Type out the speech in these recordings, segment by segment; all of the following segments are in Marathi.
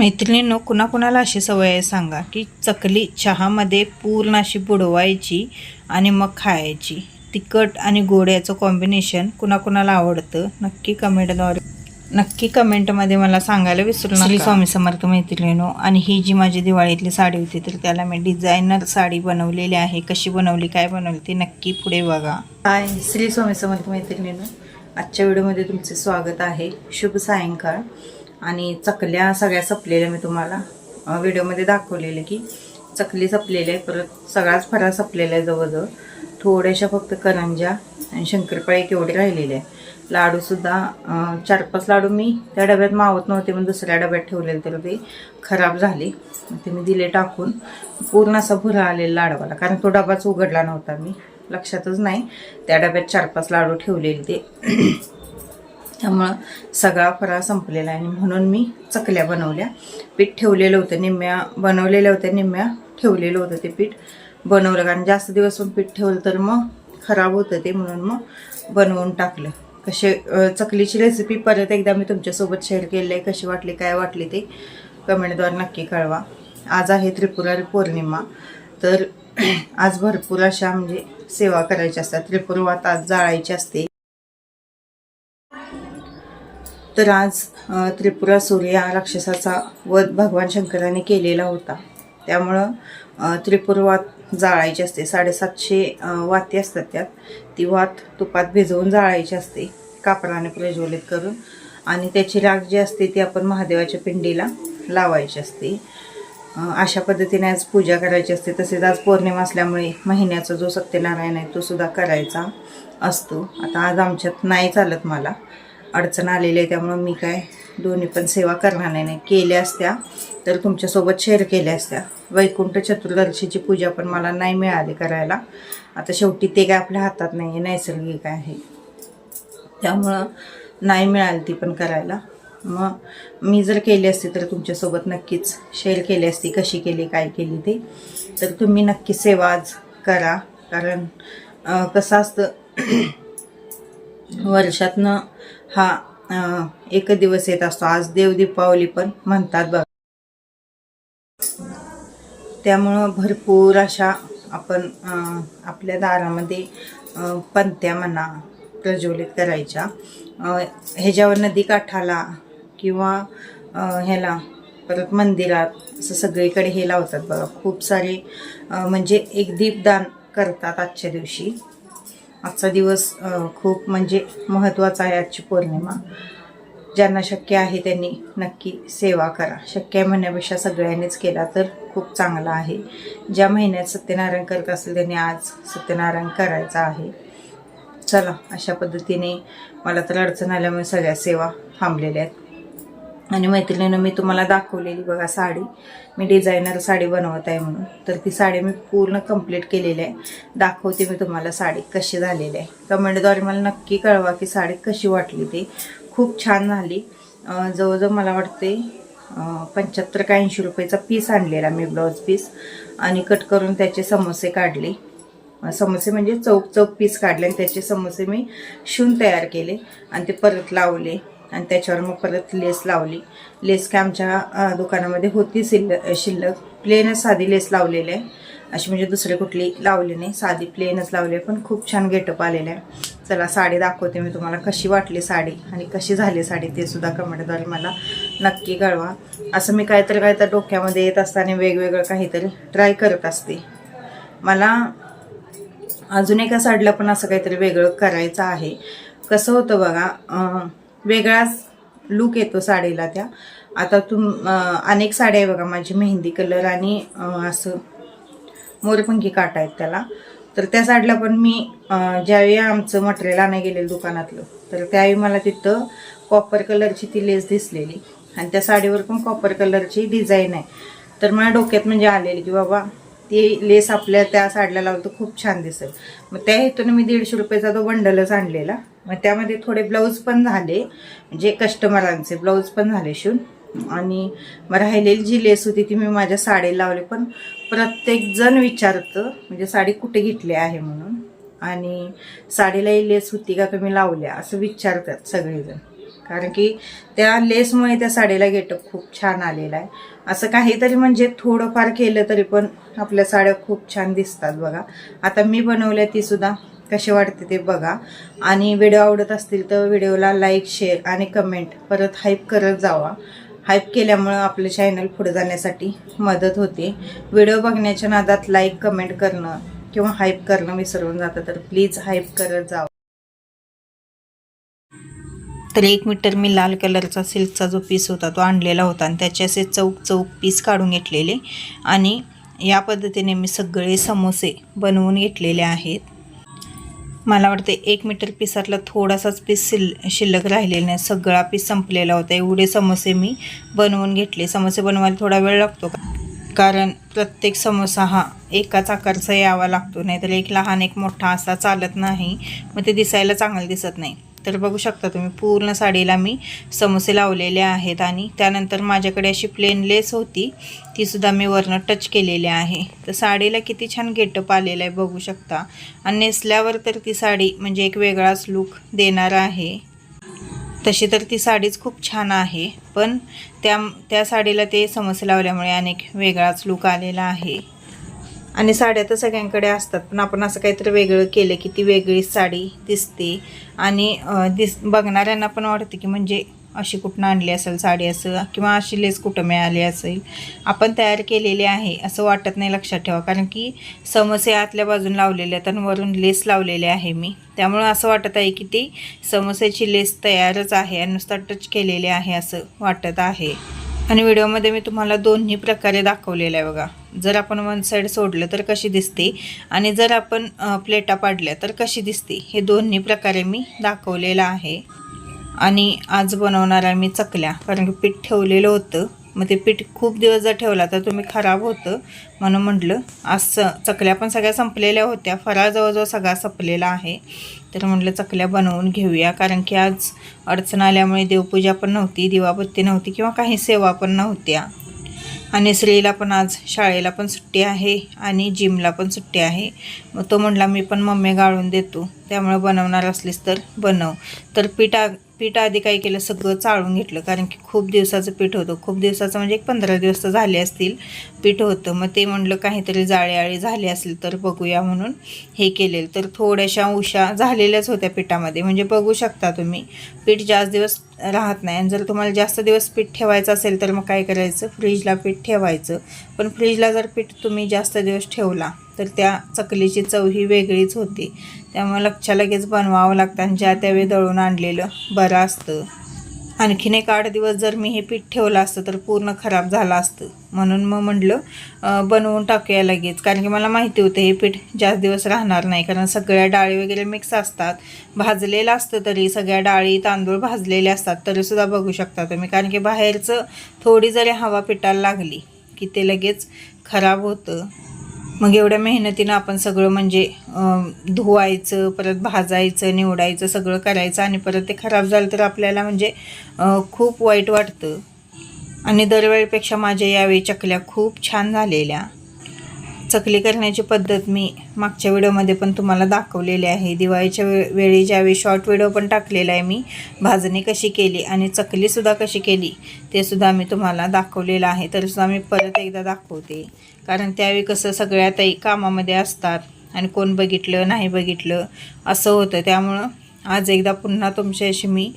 मैत्रिणींनो कुणाकुणाला अशी सवय आहे सांगा की चकली चहामध्ये पूर्ण अशी बुडवायची आणि मग खायची. तिखट आणि गोड याचं कॉम्बिनेशन कुणाकुणाला आवडतं? नक्की कमेंटद्वारे नक्की कमेंटमध्ये मला सांगायला विसरू नका. स्वामी समर्थ मैत्रिणीनो आणि ही जी माझी दिवाळीतली साडी होती तर त्याला मी डिझायनर साडी बनवलेली आहे. कशी बनवली काय बनवली ती नक्की पुढे बघा. हाय श्री स्वामी समर्थ मैत्रिणीनो आजच्या व्हिडिओमध्ये तुमचे स्वागत आहे. शुभ सायंकाळ. आणि चकल्या सगळ्या सपलेल्या मी तुम्हाला व्हिडिओमध्ये दाखवलेले की चकली सपलेली आहे परत सगळाच फराळ सपलेला आहे जवळजवळ. थोड्याशा फक्त करंजा आणि शंकरपाळी केवढे राहिलेले आहे. लाडूसुद्धा चार पाच लाडू मी त्या डब्यात मावत नव्हते पण दुसऱ्या डब्यात ठेवलेले तर ते खराब झाले. ते मी दिले टाकून. पूर्ण असा भुरा आलेला लाडवाला कारण तो डबाच उघडला नव्हता मी. लक्षातच नाही त्या डब्यात चार पाच लाडू ठेवलेले ते. त्यामुळं सगळा फराळ संपलेला आहे आणि म्हणून मी चकल्या बनवल्या. पीठ ठेवलेलं होतं निम्म्या बनवलेल्या होत्या निम्म्या ठेवलेलं होतं ते पीठ. बनवलं कारण जास्त दिवस पण पीठ ठेवलं तर मग खराब होतं ते म्हणून मग बनवून टाकलं. कसे चकलीची रेसिपी परत एकदा मी तुमच्यासोबत शेअर केली आहे कशी वाटली काय वाटली ते कमेंटद्वारे नक्की कळवा. आज आहे त्रिपुरारी पौर्णिमा तर आज भरपूर अशा म्हणजे सेवा करायच्या असतात. त्रिपुरवात आज जाळायची असते. तर आज त्रिपुरा सूर्य या राक्षसाचा वध भगवान शंकराने केलेला होता. त्यामुळं त्रिपुर त्रिपुरवात जाळायची असते. साडेसातशे वाती असतात त्यात. ती वात तुपात भिजवून जाळायची असते कापराने प्रज्वलित करून. आणि त्याची राख जी असते ती आपण महादेवाच्या पिंडीला लावायची असते. अशा पद्धतीने आज पूजा करायची असते. तसेच आज पौर्णिमा असल्यामुळे महिन्याचा जो सत्यनारायण आहे तो सुद्धा करायचा असतो. आता आज आमच्यात नाही चालत मला. अडचण आलेली आहे त्यामुळं मी काय दोन्ही पण सेवा करणार नाही. केल्या असत्या तर तुमच्यासोबत शेअर केल्या असत्या. वैकुंठ चतुर्दशीची पूजा पण मला नाही मिळाली करायला. आता शेवटी ते काय आपल्या हातात नाही आहे नैसर्गिक आहे. त्यामुळं नाही मिळाली ती पण करायला. मग मी जर केली असती तर तुमच्यासोबत नक्कीच शेअर केली असती कशी केली काय केली ते. तर तुम्ही नक्की सेवा आज करा कारण कसं असतं वर्षातनं हा एक दिवस येत असतो. आज देव दीपावली पण म्हणतात बघ. त्यामुळं भरपूर अशा आपण आपल्या दारामध्ये पंत्या म्हणा प्रज्वलित करायच्या. ह्याच्यावर नदीकाठाला किंवा ह्याला परत मंदिरात असं सगळीकडे हे लावतात बघा. खूप सारे म्हणजे एक दीपदान करतात आजच्या दिवशी. आजचा दिवस खूप म्हणजे महत्त्वाचा आहे आजची पौर्णिमा. ज्यांना शक्य आहे त्यांनी नक्की सेवा करा. शक्य आहे म्हणण्यापेक्षा सगळ्यांनीच केला तर खूप चांगला आहे. ज्या महिन्यात सत्यनारायण करत असेल त्यांनी आज सत्यनारायण करायचा आहे. चला अशा पद्धतीने मला तर अडचण आल्यामुळे सगळ्या सेवा थांबलेल्या आहेत. आणि मैत्रिणीनं मी तुम्हाला दाखवलेली बघा साडी. मी डिझायनर साडी बनवत आहे म्हणून. तर ती साडी मी पूर्ण कंप्लीट केलेली आहे. दाखवते मी तुम्हाला साडी कशी झालेली आहे. कमेंटद्वारे मला नक्की कळवा की साडी कशी वाटली ती. खूप छान झाली. जवळजवळ मला वाटते पंच्याहत्तर का ऐंशी रुपयाचा पीस आणलेला मी ब्लाऊज पीस आणि कट करून त्याचे समोसे काढले. समोसे म्हणजे चौक चौक पीस काढले आणि त्याचे समोसे मी शिवून तयार केले. आणि ते परत लावले. आणि त्याच्यावर मग परत लेस लावली. लेस काय आमच्या दुकानामध्ये होती शिल्लक. शिल्लक प्लेनच साधी लेस लावलेली आहे. अशी म्हणजे दुसरी कुठली लावली नाही. साधी प्लेनच लावली आहे. पण खूप छान गेटअप आलेलं आहे. चला साडी दाखवते मी तुम्हाला. कशी वाटली साडी आणि कशी झाली साडी ते सुद्धा कमेंटद्वारे मला नक्की कळवा. असं मी काहीतरी काहीतरी डोक्यामध्ये येत असताना वेगवेगळं काहीतरी ट्राय करत असते. मला अजून एका साडीला पण असं काहीतरी वेगळं करायचं आहे. कसं होतं बघा वेगळाच लुक येतो साडीला त्या. आता तुम अनेक साड्या आहे बघा माझी मेहंदी कलर आणि असं मोरपंखी काटा आहेत त्याला. तर त्या साडीला पण मी ज्यावेळी आमचं मटेरियल आणायला गेलेलं दुकानातलं तर त्यावेळी मला तिथं कॉपर कलरची ती लेस दिसलेली. आणि त्या साडीवर पण कॉपर कलरची डिझाईन आहे. तर मला डोक्यात म्हणजे आलेली की बाबा ती लेस आपल्या त्या साडीला लावलं तर खूप छान दिसेल. मग त्या हेतून मी दीडशे रुपयाचा तो बंडलच आणलेला. मग त्यामध्ये थोडे ब्लाऊज पण झाले म्हणजे कस्टमरांचे ब्लाऊज पण झाले शिवून. आणि मग राहिलेली जी लेस होती ती मी माझ्या साडी लावली. पण प्रत्येकजण विचारतं म्हणजे साडी कुठे घेतली आहे म्हणून. आणि साडीलाही लेस होती का तुम्ही लावल्या असं विचारतात सगळेजण. कारण की त्या लेसमुळे त्या साडीला गेटअप खूप छान आलेला आहे. असं काहीतरी म्हणजे थोडंफार केलं तरी पण आपल्या साड्या खूप छान दिसतात बघा. आता मी बनवल्या ती सुद्धा. कशी वाटते ते बघा. आणि व्हिडिओ आवडत असतील तर व्हिडिओला लाईक शेअर आणि कमेंट परत हाईप करत जावा. हाईप केल्यामुळं आपलं चॅनल पुढे जाण्यासाठी मदत होते. व्हिडिओ बघण्याच्या नादात लाईक कमेंट करणं किंवा हाईप करणं विसरून जातं तर प्लीज हाईप करत जावं. तर एक मीटर मी लाल कलरचा सिल्कचा जो पीस होता तो आणलेला होता आणि त्याचे असे चौक चौक पीस काढून घेतलेले. आणि या पद्धतीने मी सगळे समोसे बनवून घेतलेले आहेत. मला वाटते एक मीटर पिसातला थोडासाच पीस शिल शिल्लक राहिलेला नाही. सगळा पीस संपलेला होता. एवढे समोसे मी बनवून घेतले. समोसे बनवायला थोडा वेळ लागतो. का कारण प्रत्येक समोसा हा एकाच आकारचा यावा लागतो. नाहीतर एक लहान एक मोठा असा चालत नाही. मग ते दिसायला चांगलं दिसत नाही. तर बघू शकता तुम्ही पूर्ण साडीला मी समोसे लावलेले आहेत आणि त्यानंतर माझ्याकडे अशी प्लेन लेस होती तीसुद्धा मी वरनं टच केलेली आहे. तर साडीला किती छान गेटअप आलेलं आहे बघू शकता. आणि नेसल्यावर तर ती साडी म्हणजे एक वेगळाच लुक देणार आहे. तशी तर ती साडीच खूप छान आहे पण त्या त्या साडीला ते समोसे लावल्यामुळे अनेक वेगळाच लुक आलेला आहे. आणि साड्या तर सगळ्यांकडे असतात पण आपण असं काहीतरी वेगळं केलं की ती वेगळी साडी दिसते. आणि दिस बघणाऱ्यांना पण वाटते की म्हणजे अशी कुठनं आणली असेल साडी असं किंवा अशी लेस कुठं मिळाली असेल. आपण तयार केलेली आहे असं वाटत नाही लक्षात ठेवा कारण की समोसे आतल्या बाजून लावलेले आहेत आणि वरून लेस लावलेले आहे मी. त्यामुळं असं वाटत आहे की ती समोस्याची लेस तयारच आहे आणि नुसता टच केलेली आहे असं वाटत आहे. आणि व्हिडिओमध्ये मी तुम्हाला दोन्ही प्रकारे दाखवलेलं आहे बघा. जर आपण वन साईड सोडलं तर कशी दिसते आणि जर आपण प्लेटा पाडल्या तर कशी दिसते हे दोन्ही प्रकारे मी दाखवलेलं आहे. आणि आज बनवणार आहे मी चकल्या कारण की पीठ ठेवलेलं होतं. मग ते पीठ खूप दिवस जर ठेवला तर तुम्ही खराब होतं. म्हणून म्हटलं आज स चकल्या पण सगळ्या संपलेल्या होत्या. फराळ जवळजवळ सगळा संपलेला आहे. तर म्हटलं चकल्या बनवून घेऊया. कारण की आज अडचण आल्यामुळे देवपूजा पण नव्हती दिवाबत्ती नव्हती किंवा काही सेवा पण नव्हत्या. आणि श्रीला पण आज शाळेला पण सुट्टी आहे आणि जिमला पण सुट्टी आहे. मग तो म्हटला मी पण मम्मी गाळून देतो. त्यामुळे बनवणार असलीस तर बनव. तर पीठ पीठ आधी काय केलं सगळं चाळून घेतलं. कारण की खूप दिवसाचं पीठ होतं. खूप दिवसाचं म्हणजे एक पंधरा दिवस तर झाले असतील पीठ होतं. मग ते म्हणलं काहीतरी जाळेआळी झाले असेल तर बघूया म्हणून हे केलेलं. तर थोड्याशा उशा झालेल्याच होत्या पिठामध्ये. म्हणजे बघू शकता तुम्ही पीठ जास्त दिवस राहत नाही. आणि जर तुम्हाला जास्त दिवस पीठ ठेवायचं असेल तर मग काय करायचं? फ्रीजला पीठ ठेवायचं. पण फ्रीजला जर पीठ तुम्ही जास्त दिवस ठेवला तर त्या चकलीची चव ही वेगळीच होती. त्यामुळे लक्ष लगेच बनवावं लागतं आणि ज्या त्यावेळी दळून आणलेलं बरं असतं. आणखीन एक आठ दिवस जर मी हे पीठ ठेवलं असतं तर पूर्ण खराब झालं असतं. म्हणून मग म्हटलं बनवून टाकूया लगेच. कारण की मला माहिती होतं हे पीठ जास्त दिवस राहणार नाही. कारण सगळ्या डाळी वगैरे मिक्स असतात. भाजलेलं असतं तरी सगळ्या डाळी तांदूळ भाजलेले असतात तरीसुद्धा बघू शकता तुम्ही. कारण की बाहेरचं थोडी जरी हवा पिटायला लागली की ते लगेच खराब होतं. मग एवढ्या मेहनतीनं आपण सगळं म्हणजे धुवायचं परत भाजायचं निवडायचं सगळं करायचं आणि परत ते खराब झालं तर आपल्याला म्हणजे खूप वाईट वाटतं. आणि दरवेळेपेक्षा माझ्या यावेळी चकल्या खूप छान झालेल्या. चकली करण्याची पद्धत मी मागच्या व्हिडिओमध्ये पण तुम्हाला दाखवलेली आहे. दिवाळीच्या वे वेळी ज्यावेळी शॉर्ट व्हिडिओ पण टाकलेला आहे मी भाजणी कशी केली आणि चकलीसुद्धा कशी केली ते सुद्धा मी तुम्हाला दाखवलेलं आहे. तर सुद्धा मी परत एकदा दाखवते. कारण त्यावेळी कसं सगळ्या ताई कामामध्ये असतात आणि कोण बघितलं नाही बघितलं असं होतं. त्यामुळं आज एकदा पुन्हा तुमच्याशी मी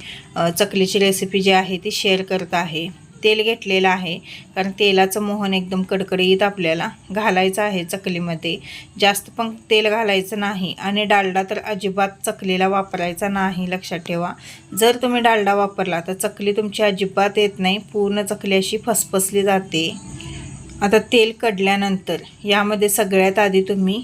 चकलीची रेसिपी जी आहे ती शेअर करत आहे. तेल घेतलेलं आहे. कारण तेलाचं मोहन एकदम कडकडीत आपल्याला घालायचं आहे चकलीमध्ये. जास्त पण तेल घालायचं नाही आणि डालडा तर अजिबात चकलीला वापरायचा नाही लक्षात ठेवा. जर तुम्ही डालडा वापरला तर चकली तुमची अजिबात येत नाही. पूर्ण चकली अशी फसफसली जाते. आता तेल कडल्यानंतर यामध्ये सगळ्यात आधी तुम्ही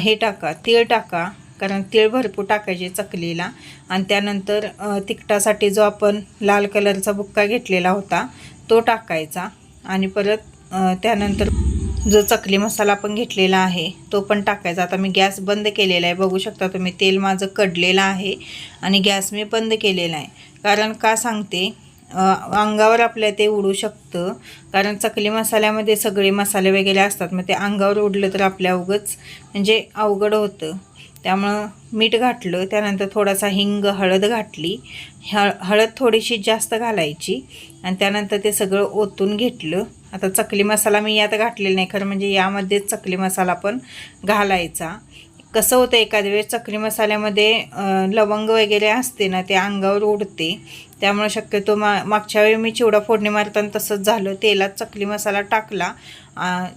हे टाका तीळ टाका कारण तीळ भरपूर टाकायचे चकलीला. आणि त्यानंतर तिखटासाठी जो आपण लाल कलरचा बुक्का घेतलेला होता तो टाकायचा. आणि परत त्यानंतर जो चकली मसाला आपण घेतलेला आहे तो पण टाकायचा. आता मी गॅस बंद केलेला आहे. बघू शकता तुम्ही तेल माझं कडलेलं आहे आणि गॅस मी बंद केलेला आहे. कारण का सांगते अंगावर आपल्या ते उडू शकतं. कारण चकली मसाल्यामध्ये सगळे मसाले वगैरे असतात मग ते अंगावर उडलं तर आपल्या अवघंच म्हणजे अवघड होतं. त्यामुळं मीठ घातलं त्यानंतर थोडासा हिंग हळद घातली. हळ हळद थोडीशी जास्त घालायची आणि त्यानंतर ते सगळं ओतून घेतलं. आता चकली मसाला मी यात घातलेला नाही खरं म्हणजे यामध्येच चकली मसाला पण घालायचा. कसं होतं एखाद्या वेळेस चकली मसाल्यामध्ये लवंग वगैरे असते ना ते अंगावर उडते. त्यामुळे शक्यतो मा मागच्या वेळी मी चिवडा फोडणी मारताना तसंच झालं. तेलात चकली मसाला टाकला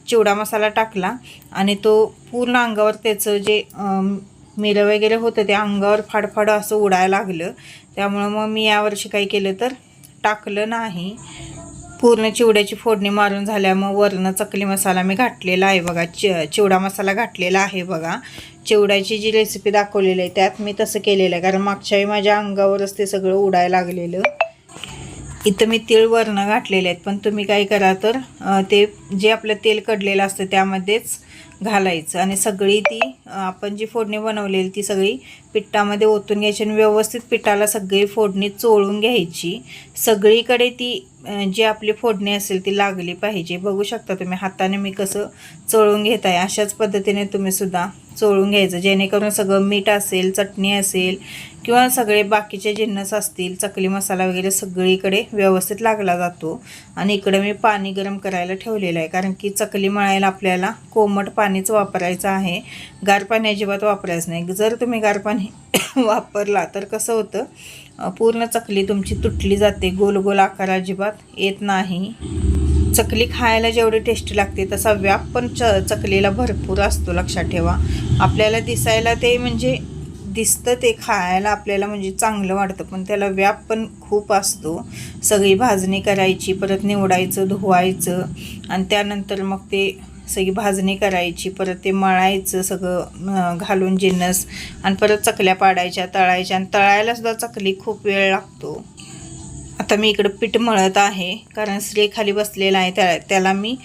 चिवडा मसाला टाकला आणि तो पूर्ण अंगावर त्याचं जे मिरं वगैरे होतं ते अंगावर फाडफाड असं उडायला लागलं. त्यामुळं मग मी यावर्षी काही केलं तर टाकलं नाही. पूर्ण चिवड्याची फोडणी मारून झाल्या मग वरनं चकली मसाला मी घातलेला आहे बघा. चि चिवडा मसाला घातलेला आहे बघा. चिवड्याची जी रेसिपी दाखवलेली आहे त्यात मी तसं केलेलं आहे. कारण मागच्याही माझ्या अंगावरच ते सगळं उडायला लागलेलं. इथं मी तीळ वरणं घातलेले आहेत. पण तुम्ही काय करा तर ते जे आपलं तेल कडलेलं असतं त्यामध्येच घालायचं. आणि सगळी ती आपण जी फोडणी बनवलेली ती सगळी पिठामध्ये ओतून घ्यायची आणि व्यवस्थित पिठाला सगळी फोडणी चोळून घ्यायची. सगळीकडे ती जी आपली फोडणी असेल ती लागली पाहिजे. बघू शकता तुम्ही हाताने मी कसं चोळून घेत आहे अशाच पद्धतीने तुम्ही सुद्धा चोळून घ्यायचं. जेणेकरून सगळं मीठ असेल चटणी असेल किंवा सगळे बाकीचे जिन्नस असतील चकली मसाला वगैरे सगळीकडे व्यवस्थित लागला जातो. आणि इकडं मी पाणी गरम करायला ठेवलेलं आहे कारण की चकली मळायला आपल्याला कोमट पाणीच वापरायचं आहे. गार पाणी अजिबात वापरायचं नाही. जर तुम्ही गार पाणी वापरला तर कसं होतं पूर्ण चकली तुमची तुटली जाते. गोल गोल आकार अजिबात येत नाही. चकली खायला जेवढी टेस्टी लागते तसा व्याप पण च चकलीला भरपूर असतो लक्षात ठेवा. आपल्याला दिसायला ते म्हणजे दिसतं ते खायला आपल्याला म्हणजे चांगलं वाटतं पण त्याला व्याप पण खूप असतो. सगळी भाजणी करायची परत निवडायचं धुवायचं आणि त्यानंतर मग ते सगळी भाजणी करायची परत ते मळायचं सगळं घालून जिन्नस आणि परत चकल्या पाडायच्या तळायच्या आणि तळायलासुद्धा चकली खूप वेळ लागतो. आता मी इकडं पीठ मळत आहे कारण स्त्री खाली बसलेला आहे त्या त्याला मी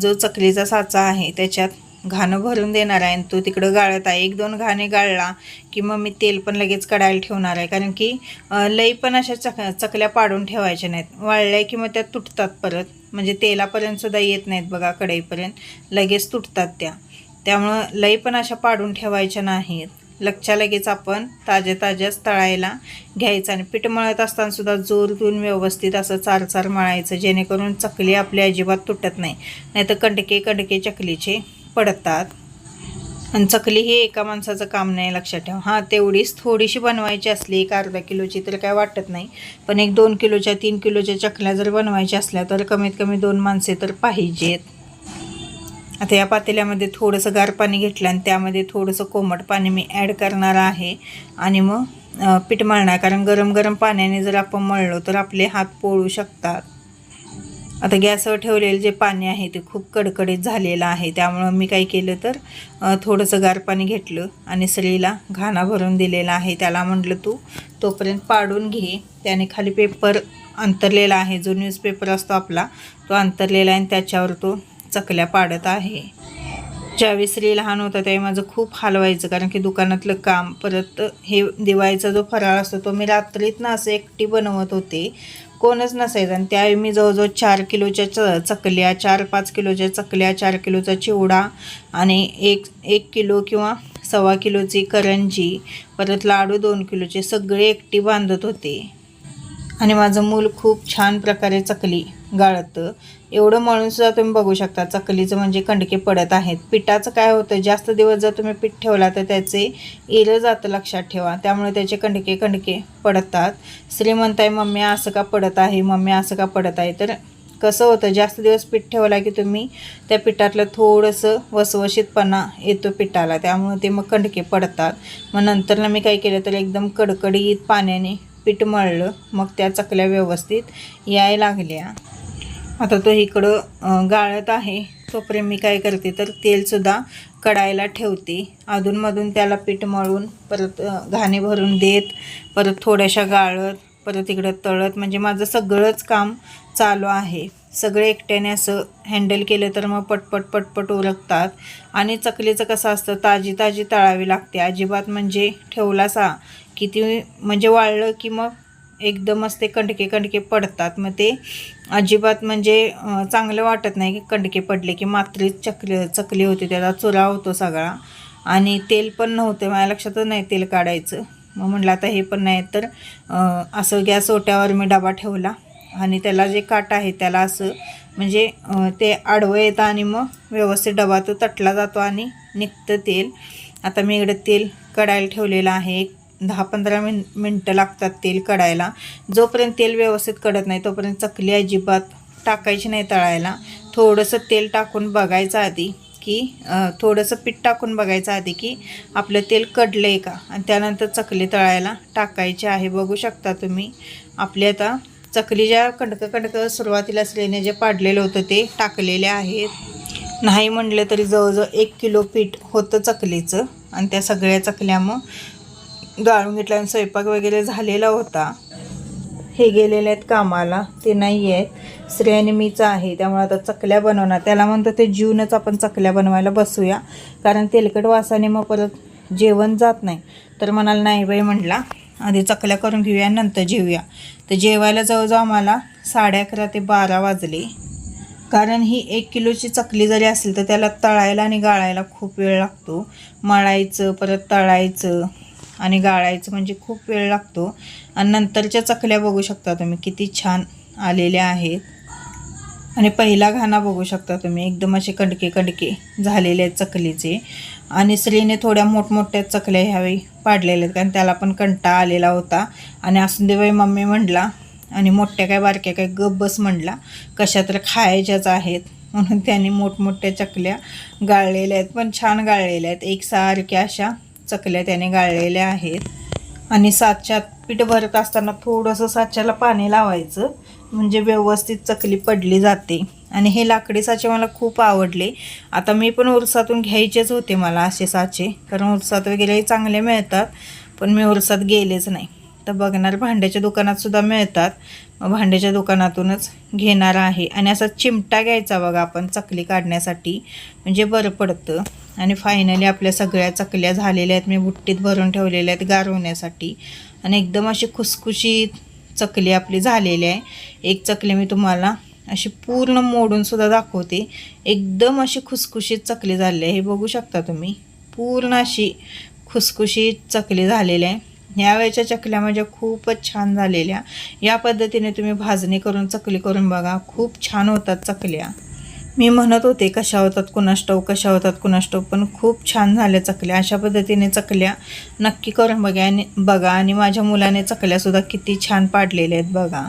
जो चकलीचा साचा आहे त्याच्यात घाणं भरून देणार आहे आणि तो तिकडं गाळत आहे. एक दोन घाणे गाळला की मग मी तेल पण लगेच कडायला ठेवणार आहे. कारण की लई पण अशा चक चकल्या पाडून ठेवायच्या नाहीत. वाळल्या की मग त्या तुटतात परत. म्हणजे तेलापर्यंतसुद्धा येत नाहीत बघा कढईपर्यंत. लगेच तुटतात त्या. त्यामुळं लई पण अशा पाडून ठेवायच्या नाहीत. लक्षा लगेच आपण ताज्या ताज्याच तळायला घ्यायचं आणि पीठ मळत असतानासुद्धा जोर देऊन व्यवस्थित असं चार चार मळायचं जेणेकरून चकली आपली अजिबात तुटत नाही. नाहीतर कंडके कंडके चकलीचे. पडतात. आणि चकली हे एका माणसाचं काम नाही लक्षात ठेवा. हां तेवढीच थोडीशी बनवायची असली एक अर्धा किलोची तर काय वाटत नाही. पण एक दोन किलोच्या तीन किलोच्या चकल्या जर बनवायच्या असल्या तर कमीत कमी दोन माणसे तर पाहिजेत. आता या पातेल्यामध्ये थोडंसं गार पाणी घेतलं आणि त्यामध्ये थोडंसं कोमट पाणी मी ॲड करणार आहे. आणि मग पीठ मळणार. कारण गरम गरम पाण्याने जर आपण मळलो तर आपले हात पोळू शकतात. आता गॅसवर ठेवलेलं जे पाणी आहे ते खूप कडकडीत झालेलं आहे. त्यामुळं मी काय केलं तर थोडंसं गार पाणी घेतलं आणि स्त्रीला घाणा भरून दिलेला आहे. त्याला म्हटलं तू तोपर्यंत पाडून घे. त्याने खाली पेपर अंतरलेला आहे. जो न्यूजपेपर असतो आपला तो अंतरलेला आहे आणि त्याच्यावर तो चकल्या पाडत आहे. ज्यावेळी स्त्री लहान होता त्यावेळी माझं खूप हलवायचं कारण की दुकानातलं काम परत हे दिवाळीचा जो फराळ असतो तो मी रात्रीत ना असं एकटी बनवत होते. कोणच नसायचं. आणि त्यावेळी मी जवळजवळ चार किलोच्या च चकल्या चार पाच किलोच्या चकल्या चार किलोचा चिवडा आणि एक एक किलो किंवा सव्वा किलोची करंजी परत लाडू दोन किलोचे सगळे एकटी बांधत होते. आणि माझं मूल खूप छान प्रकारे चकली गाळतं. एवढं मळून सुद्धा तुम्ही बघू शकता चकलीचं म्हणजे कंडके पडत आहेत. पिठाचं काय होतं जास्त दिवस जर तुम्ही पीठ ठेवला तर त्याचे इरं जातं लक्षात ठेवा. त्यामुळे त्याचे कंडके कंडके पडतात. स्त्री म्हणताय मम्मी असं का पडत आहे? मम्मी असं का पडत आहे? तर कसं होतं जास्त दिवस पीठ ठेवला की तुम्ही त्या पिठातलं थोडंसं वसवशीतपणा येतो पिठाला. त्यामुळे ते मग कंडके पडतात. मग नंतरनं मी काय केलं तर एकदम कडकडीत पाण्याने पीठ मळलं. मग त्या चकल्या व्यवस्थित याय लागल्या. आता तो इकडं गाळत आहे. तोपर्यंत मी काय करते तर तेलसुद्धा कडायला ठेवते. अधूनमधून त्याला पीठ मळून परत घाणे भरून देत परत थोड्याशा गाळत परत इकडं तळत. म्हणजे माझं सगळंच काम चालू आहे. सगळे एकट्याने असं हँडल केलं तर मग पटपट पटपट उरकतात. आणि चकलीचं कसं असतं ताजी ताजी तळावी लागते. अजिबात म्हणजे ठेवलासा की किती म्हणजे वाळलं की मग एकदमच ते कंडके कंडके पडतात. मग ते अजिबात म्हणजे चांगलं वाटत नाही की कंडके पडले की मात्रीच चकली चकली होती त्याचा चुरा होतो सगळा. आणि तेल पण नव्हतं माझ्या लक्षातच नाही तेल काढायचं. मग म्हटलं आता हे पण नाही तर असं गॅस ओट्यावर मी डबा ठेवला. आणि त्याला जे काट आहे त्याला असं म्हणजे ते आडवं येतं आणि मग व्यवस्थित डबा तो तटला जातो आणि निघतं तेल. आता मी इकडं तेल कढायला ठेवलेलं आहे. एक दहा पंधरा मिन मिनटं लागतात तेल कढायला. जोपर्यंत तेल व्यवस्थित कडत नाही तोपर्यंत चकली अजिबात टाकायची नाही तळायला. थोडंसं तेल टाकून बघायचं आधी की थोडंसं पीठ टाकून बघायचं आधी की आपलं तेल कडलं आहे का? आणि त्यानंतर चकली तळायला टाकायची आहे. बघू शकता तुम्ही. आपली आता चकली ज्या कणकं कणकं सुरुवातीला असलेने जे पाडलेलं होतं ते टाकलेले आहेत. नाही म्हटलं तरी जवळजवळ एक किलो पीठ होतं चकलीचं. आणि त्या सगळ्या चकल्या मग गाळून घेतला आणि स्वयंपाक वगैरे झालेला होता. हे गेलेले आहेत कामाला. ते नाही आहेत श्रेय आहे. त्यामुळे आता चकल्या बनवणार. त्याला म्हणतात ते जीवनच आपण चकल्या बनवायला बसूया. कारण तेलकट वासाने मग परत जेवण जात नाही. तर म्हणाला नाही बाई म्हटला आधी चकल्या करून घेऊया नंतर जेवूया. तर जेवायला जवळजवळ आम्हाला साडे अकरा ते बारा वाजले. कारण ही एक किलोची चकली जरी असेल तर त्याला तळायला आणि गाळायला खूप वेळ लागतो. मळायचं परत तळायचं. आणि गाळायचं म्हणजे खूप वेळ लागतो. आणि नंतरच्या चकल्या बघू शकता तुम्ही किती छान आलेल्या आहेत. आणि पहिला घाणा बघू शकता तुम्ही एकदम असे कंडके कडके झालेले आहेत चकलीचे. आणि स्त्रीने थोड्या मोठमोठ्या चकल्या ह्यावेळी पाडलेल्या आहेत कारण त्याला पण कंटा आलेला होता. आणि असून मम्मी म्हणला आणि मोठ्या काय बारक्या काय गप बस कशा तर खायच्याच आहेत. म्हणून त्यांनी मोठमोठ्या चकल्या गाळलेल्या आहेत पण छान गाळलेल्या आहेत एकसारख्या अशा चकल्या त्याने गाळलेल्या आहेत. आणि साच्यात पीठ भरत असताना थोडंसं साच्याला पाणी लावायचं. म्हणजे व्यवस्थित चकली पडली जाते. आणि हे लाकडी साचे मला खूप आवडले. आता मी पण उरसातून घ्यायचेच होते मला असे साचे. कारण उरसात वगैरे चांगले मिळतात. पण मी उरसात गेलेच नाही. तर बघणार भांड्याच्या दुकानातसुद्धा मिळतात. मग भांड्याच्या दुकानातूनच घेणार आहे. आणि असा चिमटा घ्यायचा बघा आपण चकली काढण्यासाठी. म्हणजे बरं पडतं. आणि फायनली आपल्या सगळ्या चकल्या झालेल्या आहेत. मी बुट्टीत भरून ठेवलेल्या आहेत गारवण्यासाठी आणि एकदम अशी खुसखुशीत चकली आपली झालेली आहे. एक चकली मी तुम्हाला अशी पूर्ण मोडूनसुद्धा दाखवते. एकदम अशी खुसखुशीत चकली झालेली आहे. हे बघू शकता तुम्ही. पूर्ण अशी खुसखुशीत चकली झालेली आहे. यावेळच्या चकल्या माझ्या खूपच छान झालेल्या. या पद्धतीने तुम्ही भाजणी करून चकली करून बघा. खूप छान होतात चकल्या. मी म्हणत होते कशा होतात कुणाष्टव कशा होतात कुणाष्टव पण खूप छान झाल्या चकल्या. अशा पद्धतीने चकल्या नक्की करून बघा आणि बघा. आणि माझ्या मुलाने चकल्यासुद्धा किती छान पाडलेल्या आहेत बघा.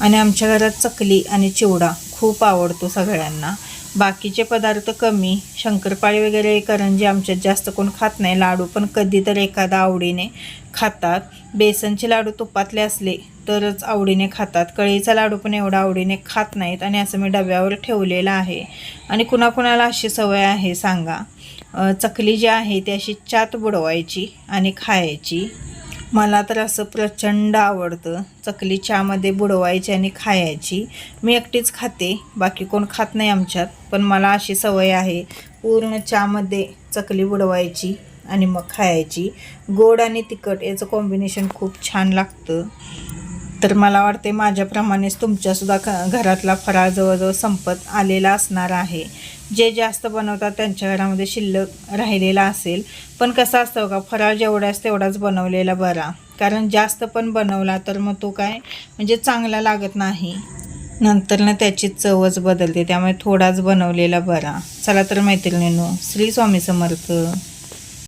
आणि आमच्या घरात चकली आणि चिवडा खूप आवडतो सगळ्यांना. बाकीचे पदार्थ कमी. शंकरपाळी वगैरे करंजी आमच्यात जास्त कोण खात नाही लाडू पण कधी तर एखादा आवडीने खातात. बेसनचे लाडू तुपातले असले तरच आवडीने खातात. कळीचा लाडू पण एवढा आवडीने खात नाहीत आणि असं मी डब्यावर ठेवलेलं आहे. आणि कुणाकुणाला अशी सवय आहे सांगा. चकली जी आहे ती अशी चात बुडवायची आणि खायची. मला तर असं प्रचंड आवडतं चकली चहामध्ये बुडवायची आणि खायची. मी एकटीच खाते बाकी कोण खात नाही आमच्यात. पण मला अशी सवय आहे पूर्ण चहामध्ये चकली बुडवायची आणि मग खायची. गोड आणि तिखट याचं कॉम्बिनेशन खूप छान लागतं. तर मला वाटते माझ्याप्रमाणेच तुमच्यासुद्धा घरातला फराळ जवळजवळ संपत आलेला असणार आहे. जे जास्त बनवतात त्यांच्या घरामध्ये शिल्लक राहिलेला असेल. पण कसं असतं का फराळ जेवढाच तेवढाच बनवलेला बरा. कारण जास्त पण बनवला तर मग तो काय म्हणजे चांगला लागत नाही. नंतर ना त्याची चवच बदलते त्यामुळे थोडाच बनवलेला बरा. चला तर मैत्रिणीनो श्री स्वामी समर्थ.